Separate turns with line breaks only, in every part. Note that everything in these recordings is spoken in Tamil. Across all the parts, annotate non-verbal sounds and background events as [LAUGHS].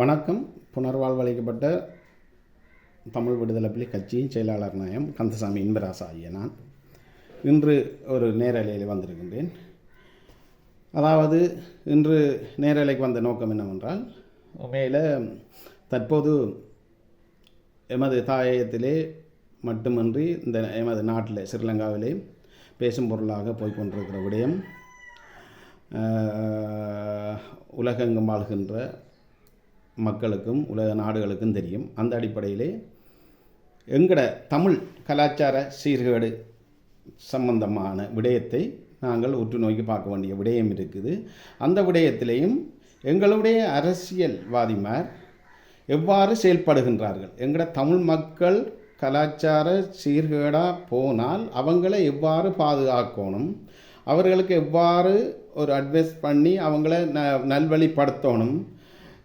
வணக்கம். புனர்வாழ்வளிக்கப்பட்ட தமிழ் விடுதலை புலி கட்சியின் செயலாளர் நாயம் கந்தசாமி இன்பராசா ஆகிய நான் இன்று ஒரு நேரலையில் வந்திருக்கின்றேன். அதாவது இன்று நேரலைக்கு வந்த நோக்கம் என்னவென்றால் உண்மையில் தற்போது எமது தாயகத்திலே மட்டுமின்றி இந்த எமது நாட்டில் ஸ்ரீலங்காவிலே பேசும் பொருளாக போய்கொண்டிருக்கிற விடயம் உலகெங்கும் வாழ்கின்ற மக்களுக்கும் உலக நாடுகளுக்கும் தெரியும். அந்த அடிப்படையிலே எங்கட தமிழ் கலாச்சார சீர்கேடு சம்பந்தமான விடயத்தை நாங்கள் உற்று நோக்கி பார்க்க வேண்டிய விடயம் இருக்குது. அந்த விடயத்திலையும் எங்களுடைய அரசியல்வாதிமார் எவ்வாறு செயல்படுகின்றார்கள்? எங்கட தமிழ் மக்கள் கலாச்சார சீர்கேடாக போனால் அவங்கள எவ்வாறு பாதுகாக்கணும்? அவர்களுக்கு எவ்வாறு ஒரு அட்வைஸ் பண்ணி அவங்கள ந நல்வழிப்படுத்தணும்?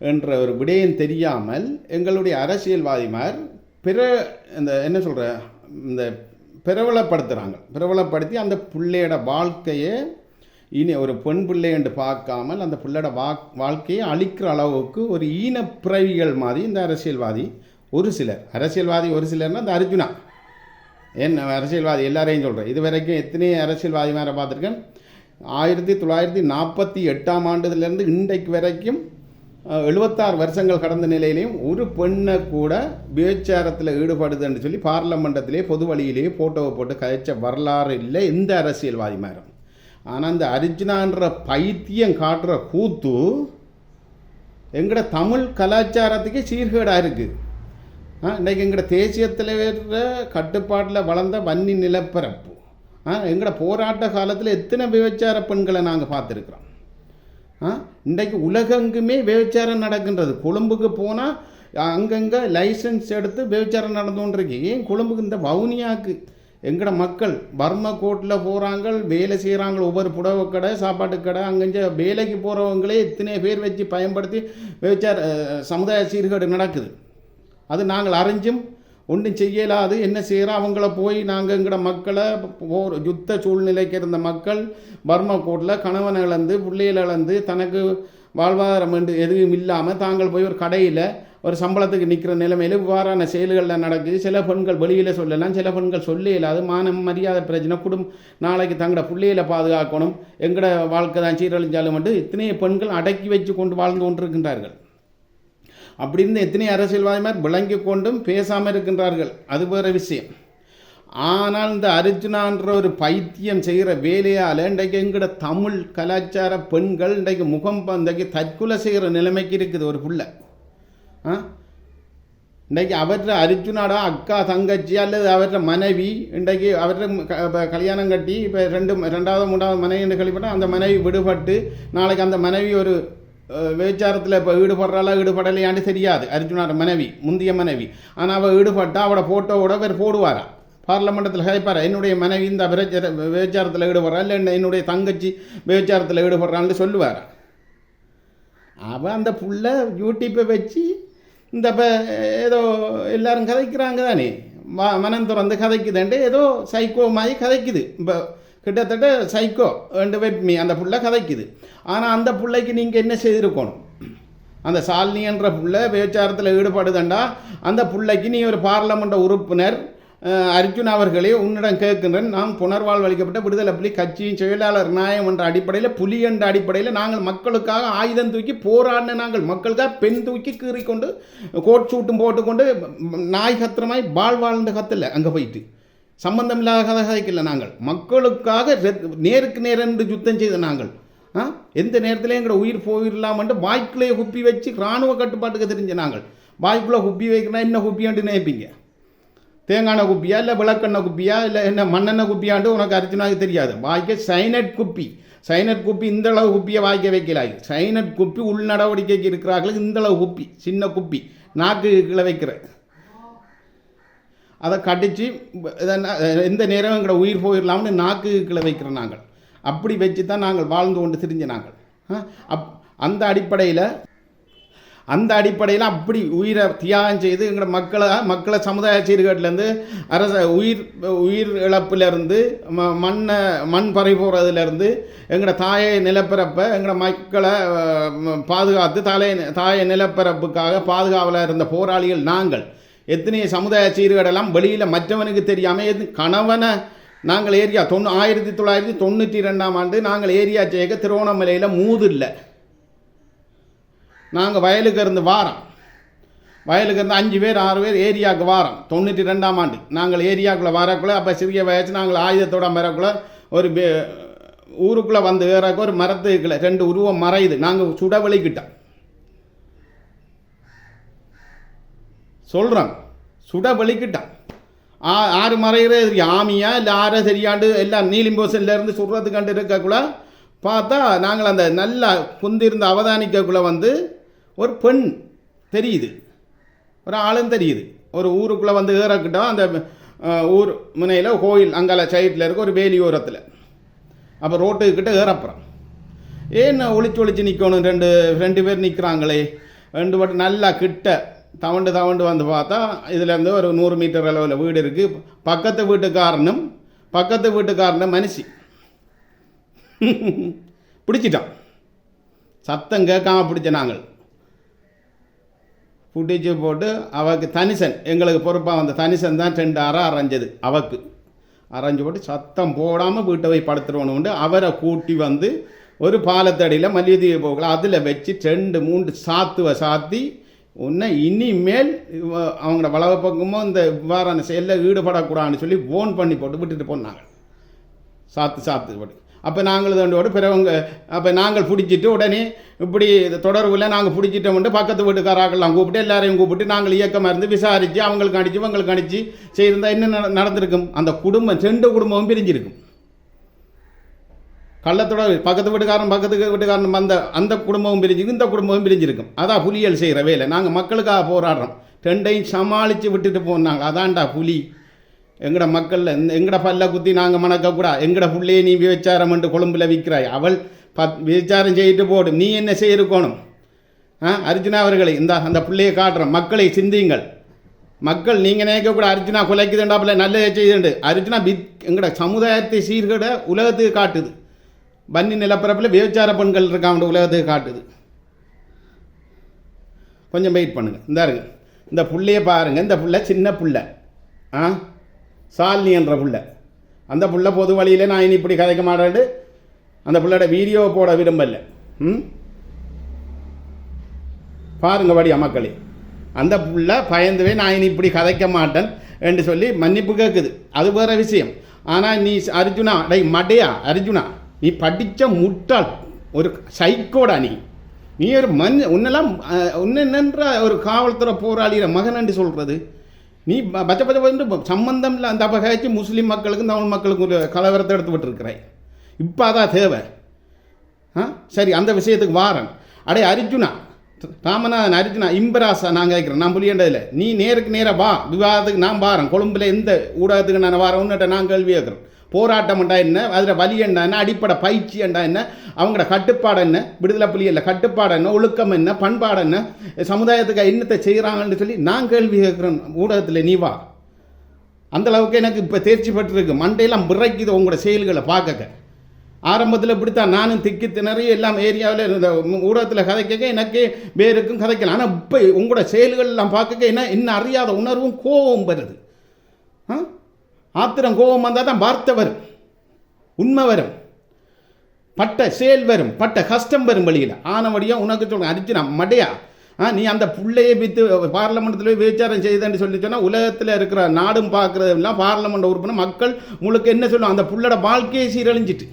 என்ற ஒரு விடயம் தெரியாமல் எங்களுடைய அரசியல்வாதிமார் பிற இந்த என்ன சொல்கிற இந்த பிரபலப்படுத்துகிறாங்க பிரபலப்படுத்தி அந்த பிள்ளையோட வாழ்க்கையை இனி ஒரு பெண் பிள்ளை என்று பார்க்காமல் அந்த பிள்ளையோட வா வாழ்க்கையை அழிக்கிற அளவுக்கு ஒரு ஈனப்பிறவிகள் மாதிரி இந்த அரசியல்வாதி ஒரு சிலர். அரசியல்வாதி ஒரு சிலர்னால் இந்த அர்ஜுனா. என்ன அரசியல்வாதி எல்லாரையும் சொல்கிறேன் இது வரைக்கும் எத்தனை அரசியல்வாதி மேலே பார்த்துருக்கேன். ஆயிரத்தி தொள்ளாயிரத்தி நாற்பத்தி எட்டாம் ஆண்டுலேருந்து இன்றைக்கு வரைக்கும் எழுபத்தாறு வருஷங்கள் கடந்த நிலையிலையும் ஒரு பெண்ணை கூட விபச்சாரத்தில் ஈடுபடுதுன்னு சொல்லி பார்லமெண்டத்திலே பொது வழியிலேயே போட்டோவை போட்டு கழிச்ச வரலாறு இல்லை. எந்த அரசியல்வாதி மேலும் ஆனால் இந்த அர்ஜுனான்ற பைத்தியம் காட்டுற கூத்து எங்கட தமிழ் கலாச்சாரத்துக்கே சீர்கேடாக இருக்குது இன்றைக்கி எங்கட தேசியத்தில் இருக்கிற கட்டுப்பாட்டில் வளர்ந்த வன்னி நிலப்பரப்பு. ஆ எங்கட போராட்ட காலத்தில் எத்தனை விபச்சார பெண்களை நாங்கள் பார்த்துருக்குறோம்? இன்றைக்கு உலகெங்குமே விபச்சாரம் நடக்கின்றது. கொழும்புக்கு போனால் அங்கங்கே லைசன்ஸ் எடுத்து விபச்சாரம் நடந்து கொண்டிருக்கு ஏன் கொழும்புக்கு இந்த வவுனியாக்கு? எங்கட மக்கள் பர்ம கோட்டில் போகிறாங்க வேலை செய்கிறாங்க ஒவ்வொரு புடவை கடை சாப்பாட்டு கடை அங்கஞ்ச வேலைக்கு போகிறவங்களே இத்தனை பேர் வச்சு பயன்படுத்தி விபச்சார சமுதாய சீர்கேடு நடக்குது. அது நாங்கள் அறிஞ்சும். ஒன்றும் செய்யலாது. என்ன செய்கிறோம் அவங்கள போய் நாங்கள் எங்கட மக்களை போர் யுத்த சூழ்நிலைக்கு இருந்த மக்கள் பர்மா கோட்டில் கணவனை இழந்து பிள்ளைகள் இழந்து தனக்கு வாழ்வாதாரம் என்று எதுவும் இல்லாமல் தாங்கள் போய் ஒரு கடையில் ஒரு சம்பளத்துக்கு நிற்கிற நிலைமையில் இவ்வாறான செயல்களில் நடக்குது. சில பெண்கள் வெளியில் சொல்லலாம். சில பெண்கள் சொல்ல இல்லாது மானம் மரியாதை பிரச்சனை குடும்பம் நாளைக்கு தங்களோட பிள்ளைகளை பாதுகாக்கணும். எங்கட வாழ்க்கை தான் சீரழிஞ்சாலும் மட்டும் இத்தனை பெண்கள் அடக்கி வச்சு கொண்டு வாழ்ந்து கொண்டிருக்கின்றார்கள். அப்படின்னு எத்தனை அரசியல்வாதிமார் விளங்கி கொண்டும் பேசாமல் இருக்கின்றார்கள்? அது வேறு விஷயம். ஆனால் இந்த அர்ஜுனான்ற ஒரு பைத்தியம் செய்கிற வேலையால் இன்றைக்கு எங்கட தமிழ் கலாச்சார பெண்கள் இன்றைக்கு முகம் இன்றைக்கு தற்கொலை செய்கிற நிலைமைக்கு இருக்குது ஒரு புள்ள. ஆ? இன்றைக்கு அவற்ற அர்ஜுனாடா அக்கா தங்கச்சி அல்லது அவற்ற மனைவி இன்றைக்கு அவற்ற கல்யாணம் கட்டி இப்போ ரெண்டு ரெண்டாவது மூன்றாவது மனைவி என்று கழிப்பட்டால் அந்த மனைவி விடுபட்டு நாளைக்கு அந்த மனைவி ஒரு விபச்சாரத்தில் இப்போ ஈடுபடுறாளா ஈடுபடலையாண்டு தெரியாது அர்ஜுனாட மனைவி முந்திய மனைவி ஆனால் அவள் ஈடுபட்டா அவட ஃபோட்டோவோட அவர் போடுவாரா பார்லமெண்டத்தில் கேட்பார் என்னுடைய மனைவி இந்த விபச்சார விபச்சாரத்தில் ஈடுபடுறா இல்லை என்னுடைய தங்கச்சி விபச்சாரத்தில் ஈடுபடுறான்னு சொல்லுவாரா அவள் அந்த புள்ள யூடியூப்பை வச்சு இந்த இப்போ ஏதோ எல்லாரும் கதைக்கிறாங்க தானே மனம் திறந்து கதைக்குதுன்ட்டு ஏதோ சைக்கோ மாதிரி கதைக்குது இப்போ கிட்டத்தட்ட சைக்கோ ரெண்டு வெட்மி அந்த புள்ள கதைக்குது. ஆனால் அந்த பிள்ளைக்கு நீங்கள் என்ன செய்திருக்கணும்? அந்த சாலினி என்ற புள்ள விபச்சாரத்தில் ஈடுபடுதண்டா? அந்த புள்ளைக்கு நீ ஒரு பார்லமெண்ட் உறுப்பினர் அர்ஜுன் அவர்களே உன்னிடம் கேட்கின்றேன். நாம் புனர்வாழ்வளிக்கப்பட்ட விடுதலை புலி கட்சியின் செயலாளர் நியாயம் என்ற அடிப்படையில் புலி என்ற அடிப்படையில் நாங்கள் மக்களுக்காக ஆயுதம் தூக்கி போராடின நாங்கள் மக்களுக்காக பெண் தூக்கி கீறிக்கொண்டு கோட் சூட்டும் போட்டுக்கொண்டு நாய் கத்திரமாய் பால் வாழ்ந்த கத்தில் அங்கே போயிட்டு. சம்பந்தம் இல்லாத நாங்கள். மக்களுக்காக நேருக்கு நேருக்கு என்று யுத்தம் செய்த நாங்கள். எந்த நேரத்திலையும் எங்களோட உயிர் போயிடலாமன்ட்டு வாய்க்குள்ளேயே குப்பி வச்சு இராணுவ கட்டுப்பாட்டுக்கு தெரிஞ்ச நாங்கள். வாய்க்குள்ளே குப்பி வைக்கிறனா என்ன குப்பியான்ட்டு நினைப்பீங்க? தேங்காய் குப்பியா இல்லை விளக்கெண்ணெய் குப்பியா இல்லை என்ன மண்ணெண்ணெய் குப்பியான்ட்டு உனக்கு அர்ஜுனாவுக்கு தெரியாது. வாய்க்க சைனட் குப்பி. சைனட் குப்பி இந்த அளவு குப்பியை வாய்க்க வைக்கலாய். சைனட் குப்பி உள் நடவடிக்கைக்கு இருக்கிறார்களுக்கு இந்த அளவு குப்பி சின்ன குப்பி. நாக்கு கீழே வைக்கிற அதை கடித்து எந்த நேரம் எங்களோட உயிர் போயிடலாம்னு நாக்கு கீழே வைக்கிற நாங்கள். அப்படி வச்சு தான் நாங்கள் வாழ்ந்து கொண்டு திரிஞ்ச நாங்கள். அப் அந்த அடிப்படையில் அந்த அடிப்படையில் அப்படி உயிரை தியாகம் செய்து எங்களோட மக்களை மக்களை சமுதாய சீர்கேட்டிலேருந்து அரச உயிர் உயிர் இழப்பிலேருந்து ம மண்ணை மண் பறை போகிறதுலேருந்து எங்களோட தாயை நிலப்பரப்பை எங்களோட மக்களை பாதுகாத்து தலை தாயை நிலப்பரப்புக்காக பாதுகாவலாக இருந்த போராளிகள் நாங்கள். எத்தனை சமுதாய சீர்கேடெல்லாம் வெளியில் மற்றவனுக்கு தெரியாமல் எது கணவனை நாங்கள் ஏரியா தொண்ணூ ஆயிரத்தி தொள்ளாயிரத்தி தொண்ணூற்றி ரெண்டாம் ஆண்டு நாங்கள் ஏரியா ஜெயக்க திருவண்ணாமலையில் மூது இல்லை. நாங்கள் வயலுக்கு இருந்து வாரம். வயலுக்கு இருந்து அஞ்சு பேர் ஆறு பேர் ஏரியாவுக்கு வாரம். தொண்ணூற்றி ரெண்டாம் ஆண்டு நாங்கள் ஏரியாக்குள்ளே வரக்குள்ளே அப்போ சிறிய வயசு நாங்கள் ஆயுதத்தோட வரக்குள்ளே ஒரு ஊருக்குள்ளே வந்து வேறக்கு ஒரு மரத்துக்குள்ள ரெண்டு உருவம் மறையுது. நாங்கள் சுட வெளிக்கிட்டோம். சொல்கிறான் சுட வலிக்கிட்டான் ஆ ஆறு மறைகிறே தெரியும் ஆமியா இல்லை ஆற சரியாண்டு எல்லாம் நீலிம்போசன்லேருந்து சுடுறது கண்டு இருக்கக்குள்ள பார்த்தா நாங்கள் அந்த நல்லா குந்திருந்து அவதானிக்கக்குள்ள வந்து ஒரு பெண் தெரியுது. ஒரு ஆளும் தெரியுது. ஒரு ஊருக்குள்ளே வந்து ஏறக்கிட்டோம் அந்த ஊர் முனையில் கோயில் அங்கால சைடில் இருக்க ஒரு வேலி ஓரத்தில். அப்போ ரோட்டுக்கிட்ட ஏறப்புறம். ஏன் ஒளிச்சு ஒளிச்சு நிற்கணும் ரெண்டு ரெண்டு பேர் நிற்கிறாங்களே ரெண்டு பட்டு நல்லா கிட்ட தவண்டு தவண்டு வந்து பார்த்தா இதுலேருந்து ஒரு நூறு மீட்டர் அளவில் வீடு இருக்குது பக்கத்து வீட்டுக்காரனும் பக்கத்து வீட்டுக்காரனும் மனுஷி. [LAUGHS] பிடிச்சிட்டான். சத்தம் கேட்காம பிடிச்ச நாங்கள். பிடிச்சி போட்டு அவக்கு தனிசன் எங்களுக்கு பொறுப்பாக வந்த தனிசன் தான் ரெண்டு அறை அரைஞ்சது அவக்கு. அரைஞ்சு போட்டு சத்தம் போடாமல் வீட்டை போய் படுத்துருவோன்னு அவரை கூட்டி வந்து ஒரு பாலத்தடியில் மல்லிகை போகல அதில் வச்சு ரெண்டு மூன்று சாத்துவை சாத்தி உன்னை இனிமேல் அவங்களோட வளவ பக்கமோ இந்த இவ்வாறான செயலில் ஈடுபடக்கூடாதுன்னு சொல்லி ஃபோன் பண்ணி போட்டு விட்டுட்டு போனாங்க. சாத்து சாத்து போட்டு அப்போ நாங்கள் இதோட பிறவங்க அப்போ நாங்கள் பிடிச்சிட்டு உடனே இப்படி தொடர்பில் நாங்கள் பிடிச்சிட்டோம்ட்டு பக்கத்து வீட்டுக்காராக்கெல்லாம் கூப்பிட்டு எல்லாரையும் கூப்பிட்டு நாங்கள் இயக்கமாக இருந்து விசாரித்து அவங்களுக்கு அடித்து இவங்களுக்கு அடித்து செய்திருந்தால் என்ன நட- நடந்திருக்கும்? அந்த குடும்பம் ரெண்டு குடும்பமும் பிரிஞ்சிருக்கும். கள்ளத்தோட பக்கத்து வீட்டுக்காரன் பக்கத்து வீட்டுக்காரன் வந்த அந்த குடும்பமும் பிரிஞ்சு இந்த குடும்பமும் பிரிஞ்சிருக்கும். அதான் புலியல் செய்கிற வேலை. நாங்கள் மக்களுக்காக போராடுறோம். ரெண்டையும் சமாளித்து விட்டுட்டு போனாங்க அதான்டா புலி. எங்கட மக்களில் எங்கட பல்ல குத்தி நாங்கள் மணக்கக்கூடா எங்கட புள்ளையை நீ விபச்சாரம் என்று கொழும்பில் விற்கிறாய். அவள் பத் விபச்சாரம் செய்யிட்டு போடு. நீ என்ன செய்யிருக்கணும் ஆ அர்ஜுனா அவர்களை இந்த அந்த பிள்ளையை காட்டுறோம். மக்களை சிந்தியுங்கள். மக்கள் நீங்கள் நினைக்கக்கூட அர்ஜுனா குலைக்குதுண்டாப்புல நல்லதை செய்துண்டு. அர்ஜுனா பித் எங்கட சமுதாயத்தை சீர்கட உலகத்துக்கு காட்டுது. பன்னி நிலப்பரப்பில் விபச்சார பெண்கள் இருக்காங்க உலகத்துக்கு காட்டுது. கொஞ்சம் வெயிட் பண்ணுங்க. இந்த இந்த புள்ளைய பாருங்கள் இந்த புள்ள சின்ன புள்ள. ஆ? சாலினி என்ற புள்ள. அந்த புள்ள பொது வழியில் நான் இனி இப்படி கதைக்க மாட்டேன் அந்த பிள்ளையோட வீடியோ போட விரும்பலை. ம்? பாருங்க வடி மக்களே. அந்த புள்ள பயந்துவே நான் இனி இப்படி கதைக்க மாட்டேன் என்று சொல்லி மன்னிப்பு கேட்குது அது வேறு விஷயம். ஆனால் நீ அர்ஜுனா டை மடையா அர்ஜுனா. நீ படித்த முட்டாள் ஒரு சைக்கோடா நீ நீ ஒரு மண் உன்னெல்லாம் அஹ், ஒரு காவல்துறை போராளிகிற மகன் என்று சொல்கிறது நீ ப- பச்சை பச்சை வந்து சம்பந்தம் இல்லை அந்த பகாய்ச்சி முஸ்லீம் மக்களுக்கும் தமிழ் மக்களுக்கும் ஒரு கலவரத்தை எடுத்து விட்டுருக்கிறாய். இப்போ அதான் தேவை. ஆ? சரி அந்த விஷயத்துக்கு வாரன். அடே அர்ஜுனா ராமநாதன் அர்ஜுனா இம்பராசா நான் கேட்குறேன் நான் புரியண்டதில்லை நீ நேருக்கு நேராக வா விவாதத்துக்கு நான் வாரேன். கொழும்புல எந்த ஊடகத்துக்கு நான் வாரேன்? உன்னிட்ட நான் கேள்வி கேட்குறேன். போராட்டம் போராட்டம்ண்டா என்ன? அதில் வலி என்ன என்ன? அடிப்படை பயிற்சி என்ன என்ன? அவங்களோட கட்டுப்பாடு என்ன? விடுதலை புலியில் கட்டுப்பாடு என்ன? ஒழுக்கம் என்ன? பண்பாடு என்ன? சமுதாயத்துக்கு என்னத்தை செய்கிறாங்கன்னு சொல்லி நான் கேள்வி கேட்குறேன். ஊடகத்தில் நீ வா. அந்த அளவுக்கு எனக்கு இப்போ தேர்ச்சி பெற்றிருக்கு. மண்டையெல்லாம் பிறக்குது உங்களோட செயல்களை பார்க்க ஆரம்பத்தில் இப்படித்தான். நானும் திக்கி திணறி எல்லாம் ஏரியாவில் இருந்த ஊடகத்தில் கதைக்க எனக்கு வேருக்கும் கதைக்கலாம் ஆனால் இப்போ உங்களோட செயல்கள் எல்லாம் பார்க்க என்ன? என்ன அறியாத உணர்வும் கோபம் வருது. ஆ? ஆத்திரம் கோபம் வந்தால் தான் வார்த்தை வரும். உண்மை வரும். பட்ட செயல் வரும். பட்ட கஷ்டம் வரும் வழியில் ஆனவடியாக உனக்கு சொல்லுங்க அடிச்சு நான் மடையா? ஆ நீ அந்த புள்ளையை வித்து பார்லமெண்ட்டில் போய் விசாரம் செய்தேன்னு சொல்லி சொன்னால் உலகத்தில் இருக்கிற நாடும் பார்க்குறதெல்லாம் பார்லமெண்ட் உறுப்பினர் மக்கள் உங்களுக்கு என்ன சொல்லும் அந்த புள்ளோட வாழ்க்கையை சீரழிஞ்சிட்டு.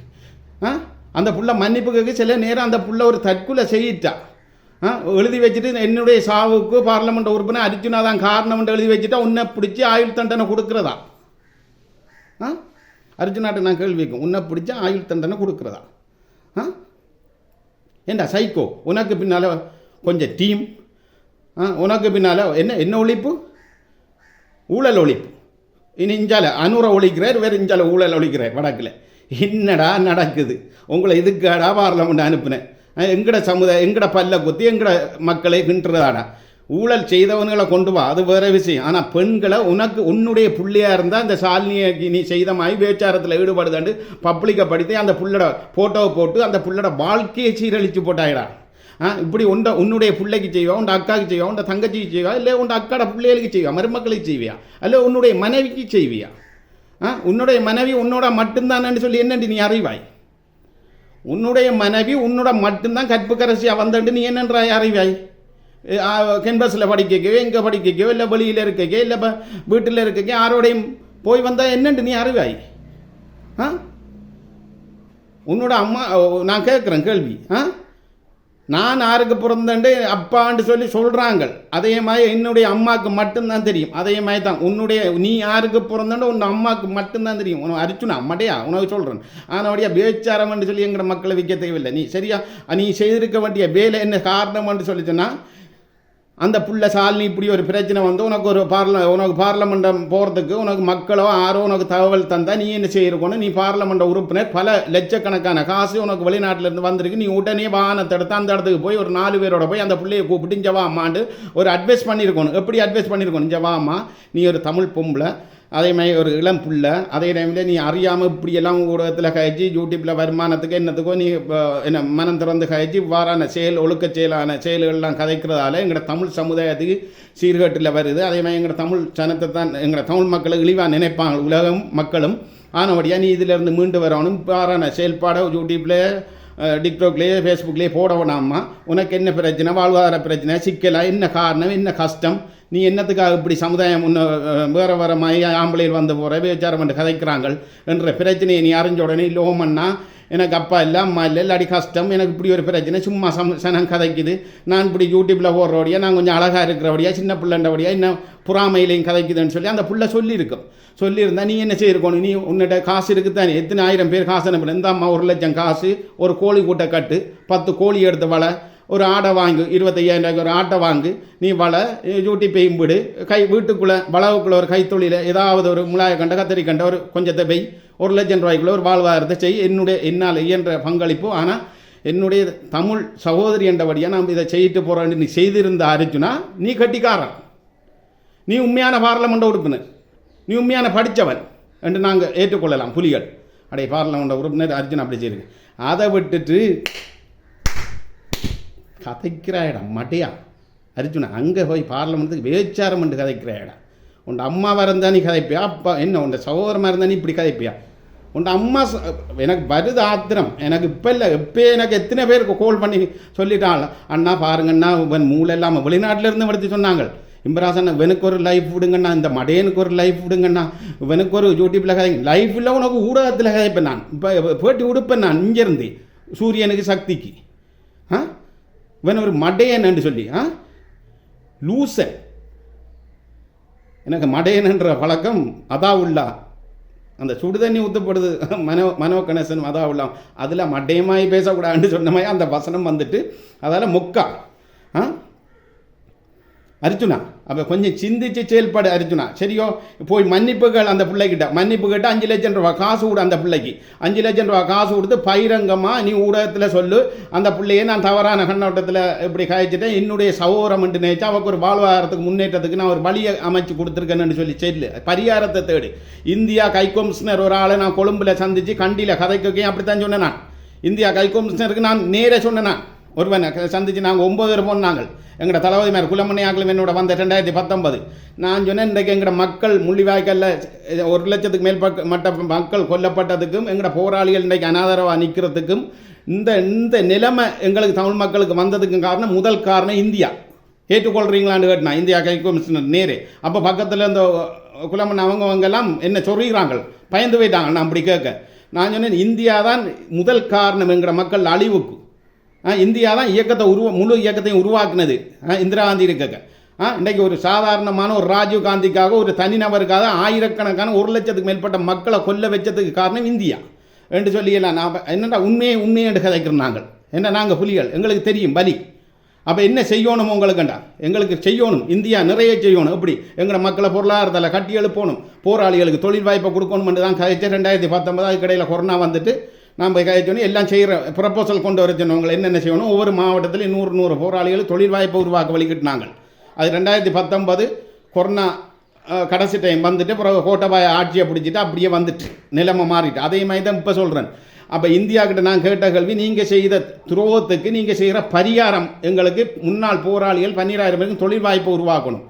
ஆ அந்த புள்ள மன்னிப்பு கேட்க சில நேரம் அந்த புள்ள ஒரு தற்கொலை செய்யிட்டா. ஆ எழுதி வச்சுட்டு என்னுடைய சாவுக்கு பார்லமெண்ட் உறுப்பினர் அர்ஜுனா தான் காரணம் எழுதி வச்சுட்டா உன்னை பிடிச்சி ஆயுள் தண்டனை கொடுக்குறதா? ஆ? அர்ஜுனாட்ட நான் கேள்வி வைக்கும் உன்னை பிடிச்சா ஆயுள் தண்டனை கொடுக்குறதா? ஆ? ஏண்டா சைக்கோ உனக்கு பின்னால் கொஞ்சம் டீம் ஆ? உனக்கு பின்னால் என்ன என்ன ஒழிப்பு? ஊழல் ஒழிப்பு. இனி இஞ்சால அனுரை ஒழிக்கிறார் வேறு இஞ்சால ஊழல் ஒழிக்கிறார் வடக்கில். என்னடா நடக்குது? உங்களை இதுக்காடா பார்லமெண்ட் அனுப்புனேன். எங்கட சமுதாயம் எங்கட பல்ல குத்தி எங்கட மக்களை கிண்டுறதாடா ஊழல் செய்தவன்களை கொண்டு வா அது வேற விஷயம். ஆனால் பெண்களை உனக்கு உன்னுடைய பிள்ளையாக இருந்தால் அந்த சாலினியை நீ செய்த மாதிரி ஈடுபடுதாண்டு பப்ளிக்கை படித்து அந்த புள்ளோட ஃபோட்டோவை போட்டு அந்த புள்ளோட வாழ்க்கையை சீரழித்து போட்டாயிடா. ஆ இப்படி உண்ட உன்னுடைய பிள்ளைக்கு செய்வா உண்ட அக்காவுக்கு செய்வா உண்ட தங்கச்சிக்கு செய்வா இல்லை உண்ட அக்காட பிள்ளைகளுக்கு செய்வா மருமக்களுக்கு செய்வியா? அல்ல உன்னுடைய மனைவிக்கு செய்வியா? ஆ உன்னுடைய மனைவி உன்னோட மட்டும்தானு சொல்லி என்னண்டு நீ அறிவாய்? உன்னுடைய மனைவி உன்னோட மட்டும்தான் கற்புக்கரசியாக வந்தண்டு நீ என்னன்றாய் அறிவாய்? கென்பஸில் படிக்கவோ எங்கே படிக்கவோ இல்லை வெளியில் இருக்கக்கோ இல்லை இப்போ வீட்டில் இருக்கக்கே யாரோடையும் போய் வந்தால் என்னண்டு நீ அறிவாய் ஆ உன்னோட அம்மா நான் கேட்குறேன் கேள்வி ஆ நான் யாருக்கு பிறந்தேன்ட்டு அப்பான்னு சொல்லி சொல்கிறாங்க அதே மாதிரி என்னுடைய அம்மாவுக்கு மட்டும்தான் தெரியும் அதே மாதிரி தான் உன்னுடைய நீ யாருக்கு பிறந்தேன்னு உன் அம்மாவுக்கு மட்டும்தான் தெரியும் உனக்கு அரிச்சுனா அம்மாட்டையா உனக்கு சொல்கிறேன் ஆனபடியா பேச்சாரம்னு சொல்லி எங்களோட மக்களை விற்க தேவையில்லை நீ சரியா நீ செய்திருக்க வேண்டிய வேலை என்ன காரணம்னு சொல்லி சொன்னா அந்த புள்ள சாலினி இப்படி ஒரு பிரச்சனை வந்து உனக்கு ஒரு பார்ல உனக்கு பார்லமெண்டம் போகிறதுக்கு உனக்கு மக்களோ யாரோ உனக்கு தகவல் தந்தால் நீ என்ன செய்யிருக்கணும் நீ பார்லமெண்ட் உறுப்பினர். பல லட்சக்கணக்கான காசு உனக்கு வெளிநாட்டிலேருந்து வந்திருக்கு. நீ உடனே வாகனத்தை எடுத்து அந்த இடத்துக்கு போய் ஒரு நாலு பேரோட போய் அந்த பிள்ளையை கூப்பிட்டு இங்கே அம்மாண்டு ஒரு அட்வைஸ் பண்ணியிருக்கணும் எப்படி அட்வைஸ் பண்ணியிருக்கணும் இங்கே அம்மா நீ ஒரு தமிழ் பொம்பளை. அதே மாதிரி ஒரு இளம் புள்ள அதே டைமில் நீ அறியாமல் இப்படியெல்லாம் ஊடகத்தில் கழிச்சு யூடியூப்பில் வருமானத்துக்கு என்னத்துக்கோ நீ என்ன மனம் திறந்து கழிச்சு வாரான செயல் ஒழுக்க செயலான செயல்கள்லாம் கதைக்கிறதால எங்களோட தமிழ் சமுதாயத்துக்கு சீர்கேட்டில் வருது. அதே மாதிரி எங்களோட தமிழ் சனத்தை தான் எங்களோட தமிழ் மக்களை இழிவாக நினைப்பாங்க உலகம் மக்களும். ஆனபடியாக நீ இதிலேருந்து மீண்டு வரணும் வாரான செயல்பாடை யூடியூப்பில் டிக்டாக்லேயே ஃபேஸ்புக்லேயே போட வேணாமா உனக்கு என்ன பிரச்சனை வாழ்வாதார பிரச்சனை சிக்கலை என்ன காரணம் என்ன கஷ்டம் நீ என்னத்துக்காக இப்படி சமுதாயம் முன்ன வேறு வேறு மைய ஆம்பளையில் வந்து போகிற விபச்சாரம் பண்ணி கதைக்கிறாங்க என்ற பிரச்சனையை நீ அறிஞ்ச உடனே லோமன்னா எனக்கு அப்பா இல்லை அம்மா இல்லை இல்லாடி கஷ்டம். எனக்கு இப்படி ஒரு பிரச்சனை சும்மா சம் சனம் கதைக்குது. நான் இப்படி யூடியூப்பில் போடுறபடியா நான் கொஞ்சம் அழகாக இருக்கிறவடியா சின்ன பிள்ளைன்றபடியா இன்னும் புறாமையிலையும் கதைக்குதுன்னு சொல்லி அந்த புள்ள சொல்லியிருக்கும். சொல்லியிருந்தா நீ என்ன செய்யிருக்கணும் நீ உன்னிட்ட காசு இருக்குதானே? எத்தனை ஆயிரம் பேர் காசு அனுப்பல? இந்த அம்மா ஒரு லட்சம் காசு ஒரு கோழி கூட்டை கட்டு பத்து கோழி எடுத்து வலை ஒரு ஆடை வாங்கு இருபத்தையாயிரம் ரூபாய்க்கு ஒரு ஆட்டை வாங்கு நீ வள பெய்யும் விடு கை வீட்டுக்குள்ளே வளவுக்குள்ளே ஒரு கைத்தொழில ஏதாவது ஒரு முலாய கண்ட கத்தரி கண்ட ஒரு கொஞ்சத்தை பெய் ஒரு லட்சம் ரூபாய்க்குள்ள ஒரு வாழ்வாதாரத்தை செய் என்னுடைய என்னால் இயன்ற பங்களிப்பு. ஆனால் என்னுடைய தமிழ் சகோதரி என்றபடியாக நாம் இதை செய்யிட்டு போகிறோன்னு நீ செய்திருந்த அரிச்சுனா நீ கட்டிக்காரன். நீ உண்மையான பார்லமெண்ட் உறுப்பினர். நீ உண்மையான படித்தவன் என்று நாங்கள் ஏற்றுக்கொள்ளலாம் புலிகள். அடைய பார்லமெண்ட் உறுப்பினர் அர்ஜுன் அப்படி செய்யுங்க அதை விட்டுட்டு கதைக்கிறாயடா மட்டையா அர்ஜுனா அங்கே போய் பார்லமெண்ட்டுக்கு வேச்சாரம் பண்ணி கதைக்கிறாயடா உன் அம்மாவாக இருந்தா நீ கதைப்பியா? அப்பா என்ன உன் சகோதரமாக இருந்தா நீ இப்படி கதைப்பியா? உன் அம்மா எனக்கு வருது ஆத்திரம். எனக்கு இப்போ இல்லை இப்போ எனக்கு எத்தனை பேருக்கு கோல் பண்ணி சொல்லிட்டாள். அண்ணா பாருங்கண்ணா இவன் மூளை இல்லாமல் வெளிநாட்டில் இருந்து சொன்னாங்க. இம்பராசன் இவனுக்கு ஒரு லைஃப் விடுங்கண்ணா இந்த மடையனுக்கு ஒரு லைஃப் விடுங்கண்ணா இவனுக்கு ஒரு யூடியூப்பில் கதை லைஃப்பில் உனக்கு ஊடகத்தில் கதைப்பேன் நான். இப்போ போட்டி உடுப்பேன் நான் இங்கேருந்து சூரியனுக்கு சக்திக்கு. இவன் ஒரு மடையன் சொல்லி ஆ? லூசன் எனக்கு மடையன்ன்ற பழக்கம் அதாவுல்லா. அந்த சுடு தண்ணி ஊற்றப்படுது மனோ மனோ கணேசன் அதாவுல்லாம் அதில் மடையமாய் பேசக்கூடாதுன்னு சொன்ன மாதிரி அந்த வசனம் வந்துட்டு அதால் மொக்கா ஆ? அர்ஜுனா அப்போ கொஞ்சம் சிந்திச்சு செயல்பாடு அர்ஜுனா. சரியோ? போய் மன்னிப்புகள் அந்த பிள்ளைகிட்ட. மன்னிப்பு கேட்டு அஞ்சு லட்சம் ரூபா காசு கொடு அந்த பிள்ளைக்கு. அஞ்சு லட்சம் ரூபா காசு கொடுத்து பைரங்கமாக நீ ஊடகத்தில் சொல்லு. அந்த பிள்ளையை நான் தவறான கண்ணோட்டத்தில் இப்படி காய்ச்சிட்டேன். என்னுடைய சகோதரம் என்று நினைச்சா அவருக்கு ஒரு வாழ்வாதாரத்துக்கு முன்னேற்றத்துக்கு நான் ஒரு வழியை அமைச்சு கொடுத்துருக்கேன்னு சொல்லி செல்லு. பரிகாரத்தை தேடு. இந்தியா கை ஒரு ஆளை நான் கொழும்பில் சந்திச்சு கண்டியில் கதைக்கு அப்படித்தான் சொன்னேன் நான். இந்தியா கை நான் நேரே சொன்னேன் நான். ஒருவனை சந்தித்து சந்திச்சு நாங்கள் ஒம்பது பேர் போனாங்கள் எங்களோட தளபதி மேலே குலமணியாக்களும் என்னோட வந்த ரெண்டாயிரத்தி பத்தொன்பது. நான் சொன்னேன் இன்றைக்கு எங்களோட மக்கள் முள்ளிவாய்க்கல்ல ஒரு லட்சத்துக்கு மேல் பக்க மட்ட மக்கள் கொல்லப்பட்டதுக்கும் எங்களோட போராளிகள் இன்றைக்கு அனாதரவாக நிற்கிறதுக்கும் இந்த இந்த நிலைமை எங்களுக்கு தமிழ் மக்களுக்கு வந்ததுக்கும் காரணம் முதல் காரணம் இந்தியா. ஏற்றுக்கொள்கிறீங்களான்னு கேட்டினா இந்தியா கை கமிஷனர் நேரே. அப்போ பக்கத்தில் இந்த குலமன் அவங்கவங்கெல்லாம் என்ன சொல்கிறாங்க பயந்து போயிட்டாங்க. நான் அப்படி கேட்க. நான் சொன்னேன் இந்தியா தான் முதல் காரணம் என்கிற மக்கள் அழிவுக்கு. இந்தியா தான் இயக்கத்தை உருவ முழு இயக்கத்தையும் உருவாக்குனது. ஆ, இந்திரா காந்தி இருக்க இன்றைக்கு ஒரு சாதாரணமான ஒரு ராஜீவ் காந்திக்காக ஒரு தனிநபருக்காக ஆயிரக்கணக்கான ஒரு லட்சத்துக்கு மேற்பட்ட மக்களை கொல்ல வச்சதுக்கு காரணம் இந்தியா. என்று சொல்லியெல்லாம் நான் என்னடா உண்மையை உண்மையை என்று கதைக்கிறோம் நாங்கள். என்ன நாங்கள் புலிகள் எங்களுக்கு தெரியும் பலி. அப்போ என்ன செய்யணும் உங்களுக்குண்டா? எங்களுக்கு செய்யணும் இந்தியா நிறைய செய்யணும். எப்படி? எங்களை மக்களை பொருளாதாரத்தில் கட்டி எழுப்பணும். போராளிகளுக்கு தொழில் வாய்ப்பை கொடுக்கணும் தான் கதைச்சேன். ரெண்டாயிரத்தி பத்தொன்பதாவது கடையில் கொரோனா வந்துட்டு நாம் போய் எல்லாம் செய்கிற ப்ரப்போசல் கொண்டு வர சொன்னவங்க என்னென்ன செய்யணும்? ஒவ்வொரு மாவட்டத்தில் நூறு நூறு போராளிகள் தொழில் வாய்ப்பு உருவாக்க வழிகிட்டினாங்க அது ரெண்டாயிரத்தி பத்தொன்பது கொரோனா கடைசி டைம் வந்துட்டு பிறகு கோட்டபாய ஆட்சியை பிடிச்சிட்டு அப்படியே வந்துட்டு நிலைமை மாறிட்டு. அதே மாதிரி தான் இப்போ சொல்கிறேன் அப்போ இந்தியா கிட்ட நான் கேட்ட கேள்வி நீங்கள் செய்த துரோகத்துக்கு நீங்கள் செய்கிற பரிகாரம் எங்களுக்கு முன்னாள் போராளிகள் பன்னிராயிரம் பேருக்கு தொழில் வாய்ப்பு உருவாக்கணும்.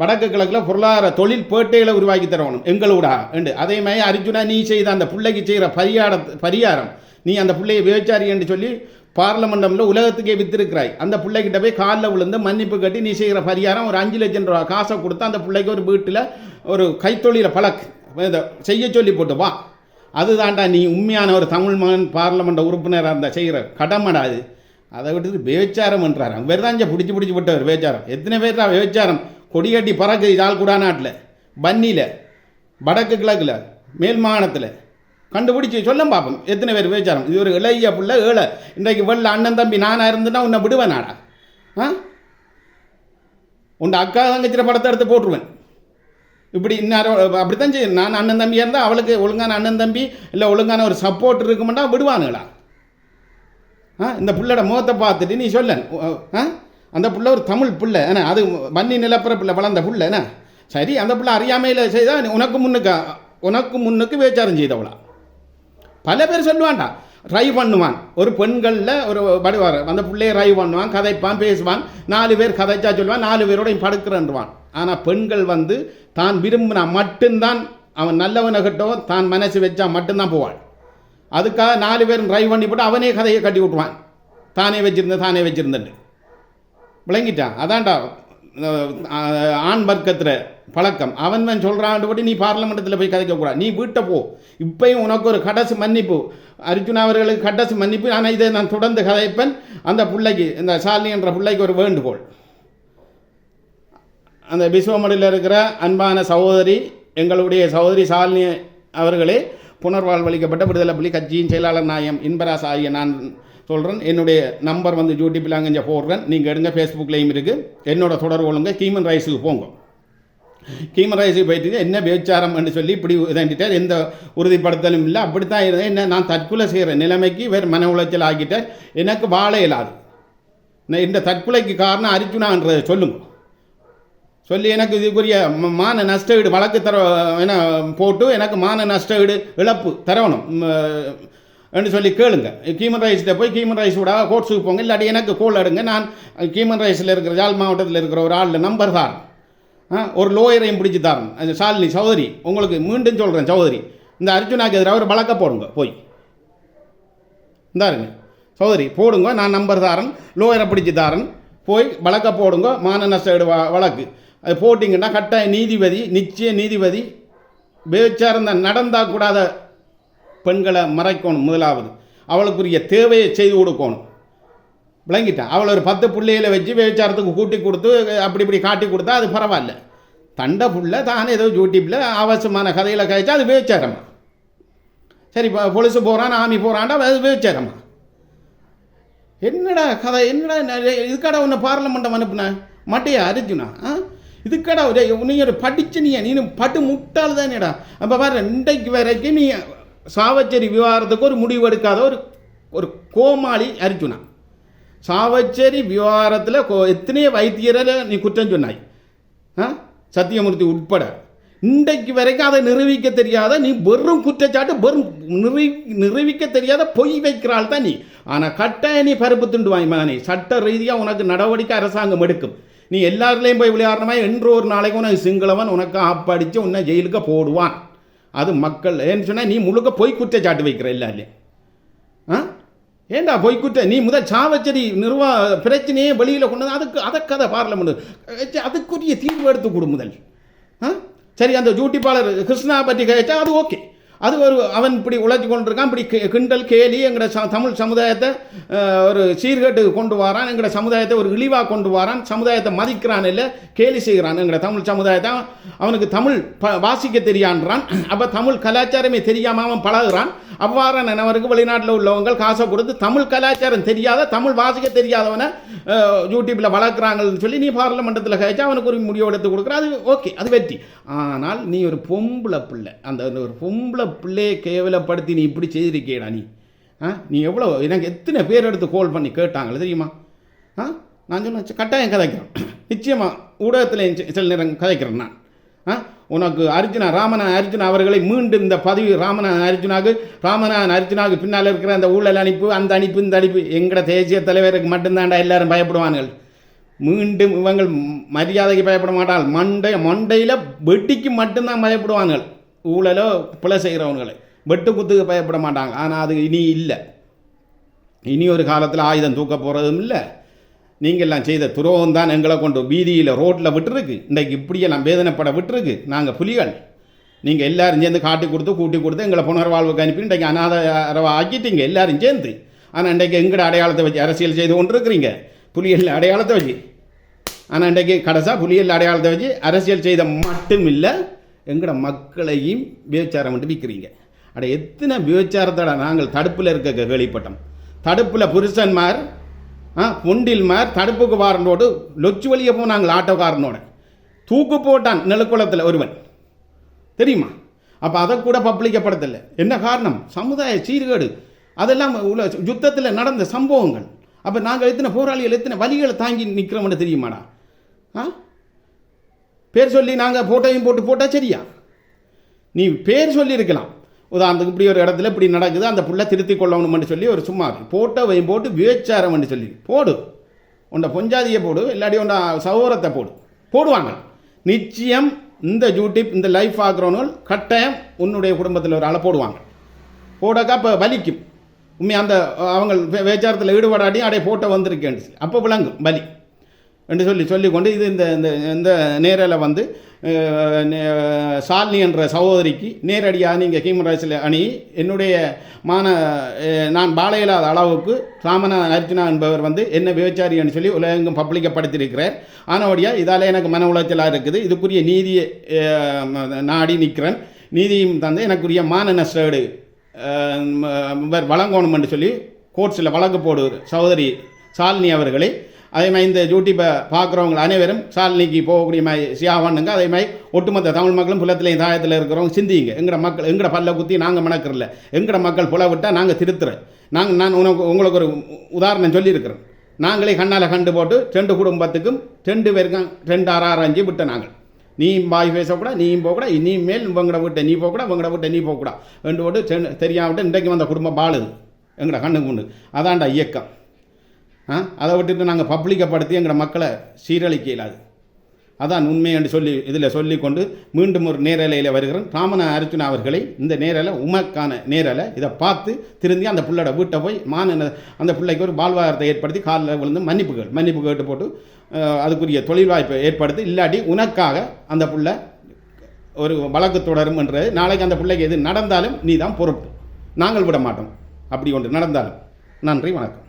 வடக்கு கிழக்கில் பொருளாதார தொழில் பேட்டைகளை உருவாக்கி தரணும். எங்களோட. என்று அதே மாதிரி அர்ஜுனா நீ செய்த அந்த பிள்ளைக்கு செய்கிற பரிகார பரிகாரம். நீ அந்த பிள்ளையை விபச்சாரி என்று சொல்லி பார்லமெண்டமில் உலகத்துக்கே வித்திருக்கிறாய். அந்த பிள்ளைகிட்ட போய் காலில் விழுந்து மன்னிப்பு கட்டி நீ செய்கிற பரிகாரம் ஒரு அஞ்சு லட்சம் ரூபா காசை கொடுத்து அந்த பிள்ளைக்கு ஒரு வீட்டில் ஒரு கைத்தொழிலை பழக்கு இதை செய்ய சொல்லி போட்டு வா. அதுதான்டா நீ உண்மையான ஒரு தமிழ் மகன் பார்லமெண்ட் உறுப்பினராக இருந்தால் செய்கிற கடமைடா அது. அதை விட்டுட்டு விபச்சாரம் என்றார் அவர் தான் இங்கே பிடிச்சி பிடிச்சி விட்டவர் விபச்சாரம். எத்தனை பேர் தான் விபச்சாரம்? கொடிகட்டி பறக்குது யாழ்குடா நாட்டில். பன்னியில் வடக்கு கிழக்கில் மேல் மாகாணத்தில். கண்டுபிடிச்சி சொல்ல பார்ப்போம் எத்தனை பேர் பேச்சாரம் இது ஒரு இளைய புள்ள ஏழை. இன்றைக்கு வெள்ள அண்ணன் தம்பி நானாக இருந்துன்னா உன்னை விடுவேனாடா. ஆ? உன் அக்கா தங்கச்சிர படத்தை எடுத்து போட்டுருவேன். இப்படி இன்னாரோ அப்படித்தான் செய்யும். நான் அண்ணன் தம்பியாக இருந்தால் அவளுக்கு ஒழுங்கான அண்ணன் தம்பி இல்லை ஒழுங்கான ஒரு சப்போர்ட் இருக்குமெண்டா விடுவானுங்களா? ஆ? இந்த புள்ளோட முகத்தை பார்த்துட்டு நீ சொல்ல ஆ? அந்த பிள்ளை ஒரு தமிழ் பிள்ளை என்ன அது வன்னி பிள்ளை வளர்ந்த பிள்ளை என்ன? சரி அந்த பிள்ளை அறியாமையில் செய்தால் உனக்கு முன்னுக்கு உனக்கு முன்னுக்கு விபச்சாரம் செய்தவளா? பல பேர் சொல்லுவான்டா ட்ரை பண்ணுவான். ஒரு பெண்களில் ஒரு படுவார் அந்த பிள்ளைய ட்ரை பண்ணுவான் கதைப்பான் பேசுவான் நாலு பேர் கதைச்சா சொல்லுவான் நாலு பேரோடையும் படுக்கிறன்றுவான். ஆனால் பெண்கள் வந்து தான் விரும்பினா மட்டும்தான் அவன் நல்லவனகிட்டோ தான் மனசு வச்சா மட்டும்தான் போவாள். அதுக்காக நாலு பேரும் ட்ரை பண்ணி போட்டு அவனே கதையை கட்டி விட்டுவான் தானே வச்சிருந்த தானே வச்சிருந்தேன் விளங்கிட்டான். அதான்டா ஆண் வர்க்கத்தில் பழக்கம். அவன் தான் சொல்கிறான் படி நீ பார்லமெண்டத்தில் போய் கதைக்கக்கூடாது நீ வீட்டை போ. இப்பயும் உனக்கு ஒரு கடைசி மன்னிப்பு. அர்ஜுனா அவர்களுக்கு கடைசி மன்னிப்பு. ஆனால் இதை நான் தொடர்ந்து கதைப்பேன். அந்த பிள்ளைக்கு இந்த சாலினி என்ற பிள்ளைக்கு ஒரு வேண்டுகோள். அந்த விஸ்வமடியில் இருக்கிற அன்பான சகோதரி எங்களுடைய சகோதரி சாலினி அவர்களே புனர்வாழ்வளிக்கப்பட்ட விடுதலை புலி கட்சியின் செயலாளர் நாயம் இன்பராஸ் ஆகிய நான் சொல்கிறேன் என்னுடைய நம்பர் வந்து யூடியூப்பில் அங்கே போடுறேன். நீங்கள் எடுங்க ஃபேஸ்புக்லேயும் இருக்குது என்னோட தொடர்பு கொள்ளுங்க. கீமன் ரைஸுக்கு போங்க. கீமன் ரைஸுக்கு போயிட்டு என்ன விபச்சாரம் என்று சொல்லி இப்படி இதாண்டிட்டார் எந்த உறுதிப்படுத்தலும் இல்லை. அப்படித்தான் இருந்தேன். என்ன நான் தற்கொலை செய்கிற நிலைமைக்கு வேறு மன உளைச்சல் ஆகிட்டேன் எனக்கு வாழ இயலாது இந்த தற்கொலைக்கு காரணம் அர்ஜுனான்றதை சொல்லுங்க. சொல்லி எனக்கு இதுக்குரிய ம- மான நஷ்டஈடு வழக்கு தர என போட்டு எனக்கு மான நஷ்டஈடு இழப்பு தரணும். என்று சொல்லி கேளுங்க. கீமன் ரைஸில் போய் கீமன் ரைஸோட கோர்ட்ஸுக்கு போங்க இல்லாட்டி எனக்கு கோல் எடுங்க. நான் கீமன் ரைஸில் இருக்கிற யாழ் மாவட்டத்தில் இருக்கிற ஒரு ஆளில் நம்பர் தாரன் ஒரு லோயரையும் பிடிச்சி தரேன் அந்த சாலினி சௌதரி உங்களுக்கு மீண்டும் சொல்கிறேன் சௌதரி. இந்த அர்ஜுனாக்கு எதிராக ஒரு பழக்க போடுங்க போய். இந்தாருங்க. சௌதரி போடுங்க நான் நம்பர் தாரன். லோயரை பிடிச்சி தாரன். போய் வழக்க போடுங்க மான நஷ்ட வ வழக்கு. அது போட்டிங்கன்னா கட்டாய நீதிபதி நிச்சய நீதிபதி விபச்சாரம் நடந்தால் கூடாத பெண்களை மறைக்கணும் முதலாவது. அவளுக்குரிய தேவையை செய்து கொடுக்கணும். விளங்கிட்டான் அவளை ஒரு பத்து பிள்ளையில வச்சு விபச்சாரத்துக்கு கூட்டி கொடுத்து அப்படி இப்படி காட்டி கொடுத்தா அது பரவாயில்ல. தண்டை புள்ள தானே ஏதோ யூடியூப்பில் அவசியமான கதையில் கழிச்சா அது விபச்சாரமா சரி இப்போ பொலிசு போகிறான் ஆமி போகிறான்டா அது விபச்சாரமா என்னடா கதை என்னடா இதுக்கடா உன்னை பார்லமெண்டம் அனுப்புன? மட்டையா அர்ஜுனா? ஆ? இதுக்கடா ஒரு நீ ஒரு படிச்சு நீ நீ பட்டு முட்டாள் தானேடா அப்போ பாரு இன்றைக்கு வரைக்கும் நீ சாவச்சேரி விவகாரத்துக்கு ஒரு முடிவு எடுக்காத ஒரு ஒரு கோமாளி அரிச்சுனா. சாவச்சேரி விவகாரத்தில் கோ எத்தனையோ வைத்தியரில் நீ குற்றம் சொன்னாய். ஆ? சத்தியமூர்த்தி உட்பட. இன்றைக்கு வரைக்கும் அதை நிரூபிக்க தெரியாத நீ வெறும் குற்றச்சாட்டு வெறும் நிரூ நிரூபிக்க தெரியாத பொய் வைக்கிறாள் தான் நீ. ஆனால் கட்டாய நீ பருப்பு திண்டுவாய் மகனே சட்ட ரீதியாக உனக்கு நடவடிக்கை அரசாங்கம் எடுக்கும். நீ எல்லாருலேயும் போய் விளையாடுறமா என்று ஒரு நாளைக்கு உனக்கு சிங்களவன் உனக்கு ஆப்படித்து உன்னை ஜெயிலுக்கு போடுவான். அது மக்கள் ஏன்னு சொன்னால் நீ முழுக்க பொய் குற்றச்சாட்டு வைக்கிற எல்லாருலேயும். ஆ? ஏண்டா பொய்க்குற்ற? நீ முதல் சாவச்சேரி நிர்வா பிரச்சனையே வெளியில் கொண்டு அதுக்கு அதை கதை பார்லமெண்ட் அதுக்குரிய தீர்வு எடுத்து கொடு முதல். ஆ? சரி அந்த ஜூட்டிப்பாளர் கிருஷ்ணா பற்றி கேட்டால் அது ஓகே. அது ஒரு அவன் இப்படி உழைச்சி கொண்டிருக்கான் இப்படி கிண்டல் கேலி எங்களோட ச தமிழ் சமுதாயத்தை ஒரு சீர்கேட்டு கொண்டு வரான் எங்களோட சமுதாயத்தை ஒரு இழிவாக கொண்டு வரான் சமுதாயத்தை மதிக்கிறான் இல்லை கேலி செய்கிறான் எங்களோட தமிழ் சமுதாயத்தை. அவனுக்கு தமிழ் ப வாசிக்க தெரியான்றான் அப்போ தமிழ் கலாச்சாரமே தெரியாமல் அவன் பழகுறான். அவ்வாறான நபருக்கு வெளிநாட்டில் உள்ளவங்க காசை கொடுத்து தமிழ் கலாச்சாரம் தெரியாத தமிழ் வாசிக்க தெரியாதவனை யூடியூப்பில் வளர்க்குறாங்கன்னு சொல்லி நீ பார்லமெண்டத்தில் கழிச்சா அவனுக்கு ஒரு முடிவு எடுத்து கொடுக்குற. அது ஓகே அது வெற்றி. ஆனால் நீ ஒரு பொம்பளை பிள்ளை. அந்த ஒரு பொம்பளை பிள்ளையை கேவலப்படுத்தி நீ இப்படி செய்திருக்கேடா நீ. ஆ நீ எவ்வளோ எனக்கு எத்தனை பேர் எடுத்து கால் பண்ணி கேட்டாங்களே தெரியுமா? ஆ நான் சொன்ன கட்டாயம் கதைக்கிறேன் நிச்சயமாக ஊடகத்தில் சில நேரம் கதைக்கிறேன் நான். ஆ உனக்கு அர்ஜுனா ராமநாதன் அர்ஜுனா அவர்களை மீண்டும் இந்த பதவி ராமநாதன் அர்ஜுனாவுக்கு ராமநாதன் அர்ஜுனாவுக்கு பின்னால் இருக்கிற அந்த ஊழல் அனுப்பு அந்த அனுப்பு இந்த அனுப்பு எங்கட தேசிய தலைவருக்கு மட்டும்தான்டா எல்லாரும் பயப்படுவார்கள் மீண்டும் இவங்கள் மரியாதைக்கு பயப்பட மாட்டாள். மண்டை மண்டையில் வெட்டிக்கு மட்டும்தான் பயப்படுவார்கள் ஊழலோ பிழை செய்கிறவங்களை வெட்டு குத்துக்கு பயப்பட மாட்டாங்க. ஆனால் அது இனி இல்லை. இனி ஒரு காலத்தில் ஆயுதம் தூக்க போகிறதும் இல்லை. நீங்கள் எல்லாம் செய்த துரோகம் தான் எங்களை கொண்டு வீதியில் ரோட்டில் விட்டுருக்கு. இன்றைக்கு இப்படியெல்லாம் வேதனைப்பட விட்டுருக்கு. நாங்கள் புலிகள். நீங்கள் எல்லோரும் சேர்ந்து காட்டி கொடுத்து கூட்டி கொடுத்து எங்களை புனர்வாழ்வுக்கு அனுப்பி இன்றைக்கு அநாத ஆக்கிட்டீங்க. எல்லோரும் சேர்ந்து. ஆனால் இன்றைக்கு எங்கட அடையாளத்தை வச்சு அரசியல் செய்து கொண்டு இருக்கிறீங்க புலிகள் அடையாளத்தை வச்சு. ஆனால் இன்றைக்கு கடைசா புலிகள் அடையாளத்தை வச்சு அரசியல் செய்த மட்டும் இல்லை எங்கட மக்களையும் விபச்சாரம் மட்டும் விற்கிறீங்க அட எத்தனை விபச்சாரத்தோட நாங்கள் தடுப்பில் இருக்க கேள்விப்பட்டோம். தடுப்பில் புருஷன்மார் ஆ? பொண்டில்மார் தடுப்புக்கு வாரனோடு லொச்சு வழியை போனாங்க ஆட்டோக்காரனோட. தூக்கு போட்டான் நெலுக்குளத்தில் ஒருவன். தெரியுமா? அப்போ அதை கூட பப்ளிக்கப்படுத்தலை. என்ன காரணம்? சமுதாய சீர்கேடு. அதெல்லாம் உள்ள யுத்தத்தில் நடந்த சம்பவங்கள். அப்போ நாங்கள் எத்தனை போராளிகள் எத்தனை வலிகளை தாங்கி நிற்கிறோம்னு தெரியுமாடா? ஆ? பேர் சொல்லி நாங்கள் ஃபோட்டோவையும் போட்டு போட்டால் சரியா? நீ பேர் சொல்லியிருக்கலாம். உதாரணத்துக்கு இப்படி ஒரு இடத்துல இப்படி நடக்குது அந்த புள்ள திருத்தி கொள்ளணும்னு சொல்லி ஒரு சும்மா போட்ட வையும் போட்டு விபச்சாரம்னு சொல்லி. போடு. உன்னை பொஞ்சாதியை போடு இல்லாட்டி உன்னை சகோதரத்தை போடு. போடுவாங்க. நிச்சயம் இந்த யூடியூப் இந்த லைஃப் ஆகிறவனும் கட்டாயம் உன்னுடைய குடும்பத்தில் ஒரு ஆளை போடுவாங்க. போடக்கா இப்போ வலிக்கும். உண்மை அந்த அவங்க வேச்சாரத்தில் ஈடுபடாட்டியும் அடைய போட்டோ வந்திருக்கேன் அப்போ விளங்கும். வலி. என்று சொல்லி சொல்லிக்கொண்டு இது இந்த இந்த இந்த நேரில் வந்து சாலினி என்ற சகோதரிக்கு நேரடியாக நீங்கள் ஹியூமன் அணி என்னுடைய மான நான் பாலையில்லாத அளவுக்கு ராமநாதன் அர்ஜுனா என்பவர் வந்து என்ன விபச்சாரின்னு சொல்லி உலகெங்கும் பப்ளிக்கப்படுத்தியிருக்கிறார் ஆனவடியாக இதால் எனக்கு மன உளைச்சலாக இருக்குது. இதுக்குரிய நீதியை நாடி நிற்கிறேன் நீதியும் தந்து எனக்குரிய மான நஷ்டேடு அஹ், ம- சொல்லி கோர்ட்ஸில் வழக்கு போடுவார். சகோதரி சாலினி அவர்களை. அதே மாதிரி இந்த யூடியூப்பை பார்க்குறவங்க அனைவரும் சாலினிக்கு போகக்கூடிய மாதிரி சியாவானுங்க அதே மாதிரி ஒட்டுமொத்த தமிழ் மக்களும் புலத்திலையும் தாயத்தில் இருக்கிறவங்க சிந்திங்க. எங்கட மக்கள் எங்கட பல்ல குத்தி நாங்கள் மணக்கிறல. எங்கட மக்கள் புல விட்டால் நாங்கள் திருத்துறோம் நாங்கள் நான் உனக்கு உங்களுக்கு ஒரு உதாரணம் சொல்லியிருக்கிறேன். நாங்களே கண்ணால் கண்டு போட்டு ரெண்டு குடும்பத்துக்கும் ரெண்டு பேருக்கும் ரெண்டு ஆறு ஆறு அஞ்சு விட்ட நாங்கள். நீ பாய் பேசக்கூடாது நீயும் போகக்கூடாது இனிமேல் உங்களோட வீட்டை நீ போகக்கூடாது உங்களோட வீட்டை நீ போகக்கூடாது ரெண்டு போட்டு தெரியாமட்டு விட்டு இன்றைக்கு வந்த குடும்பம் பாழுது எங்கட கண்ணுக்கு உண்டு அதான்டா இயக்கம். அதை விட்டுட்டு நாங்கள் பப்ளிக்கப்படுத்தி எங்களை மக்களை சீரழிக்க இயலாது அதான் உண்மை என்று சொல்லி இதில் சொல்லிக்கொண்டு மீண்டும் ஒரு நேரலையில் வருகிறேன் ராமன அர்ஜுனா அவர்களை இந்த நேரலை உமக்கான நேரலை இதை பார்த்து திருந்தி அந்த பிள்ளோட வீட்டை போய் மான அந்த பிள்ளைக்கு ஒரு வாழ்வாதாரத்தை ஏற்படுத்தி காலில் விழுந்து மன்னிப்பு மன்னிப்பு கேட்டு போட்டு அதுக்குரிய தொழில் வாய்ப்பை ஏற்படுத்தி இல்லாட்டி உனக்காக அந்த பிள்ளை ஒரு வழக்கு தொடரும் என்றது நாளைக்கு அந்த பிள்ளைக்கு எது நடந்தாலும் நீ தான் பொறுப்பு. நாங்கள் விட மாட்டோம். அப்படி ஒன்று நடந்தாலும். நன்றி வணக்கம்.